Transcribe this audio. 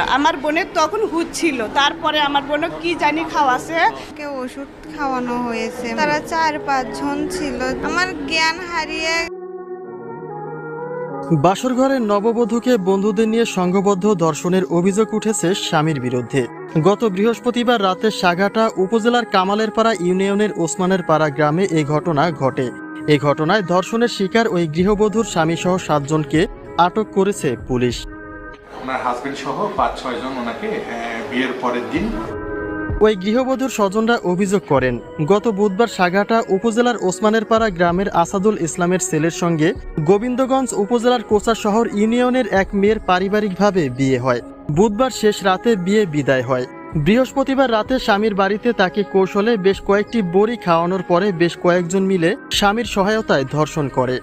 আমার বোনের তখন হুদ ছিল। তারপরে আমার বোনও কি জানি খাওয়াছে। কে ওষুধ খাওয়ানো হয়েছে। তারা চার পাঁচজন ছিল। আমার জ্ঞান হারিয়ে বাসর ঘরের নববধূকে বন্ধুদের নিয়ে সংঘবদ্ধ দর্শনের অভিযোগ উঠেছে স্বামীর বিরুদ্ধে। গত বৃহস্পতিবার রাতে সাগাটা উপজেলার কামালেরপাড়া ইউনিয়নের ওসমানের পাড়া গ্রামে এই ঘটনা ঘটে। এই ঘটনায় ধর্ষণের শিকার ওই গৃহবধূর স্বামীসহ সাতজনকে আটক করেছে পুলিশ। ওনার হাজবেন্ড সহ পাঁচ ওনাকে বিয়ের পরের দিন ওই গৃহবধূর স্বজনরা অভিযোগ করেন, গত বুধবার সাগাটা উপজেলার ওসমানের পাড়া গ্রামের আসাদুল ইসলামের ছেলের সঙ্গে গোবিন্দগঞ্জ উপজেলার কোচা শহর ইউনিয়নের এক মেয়ের পারিবারিকভাবে বিয়ে হয়। বুধবার শেষ রাতে বিয়ে বিদায় হয়। বৃহস্পতিবার রাতে স্বামীর বাড়িতে তাকে কৌশলে বেশ কয়েকটি বড়ি খাওয়ানোর পরে বেশ কয়েকজন মিলে স্বামীর সহায়তায় ধর্ষণ করে।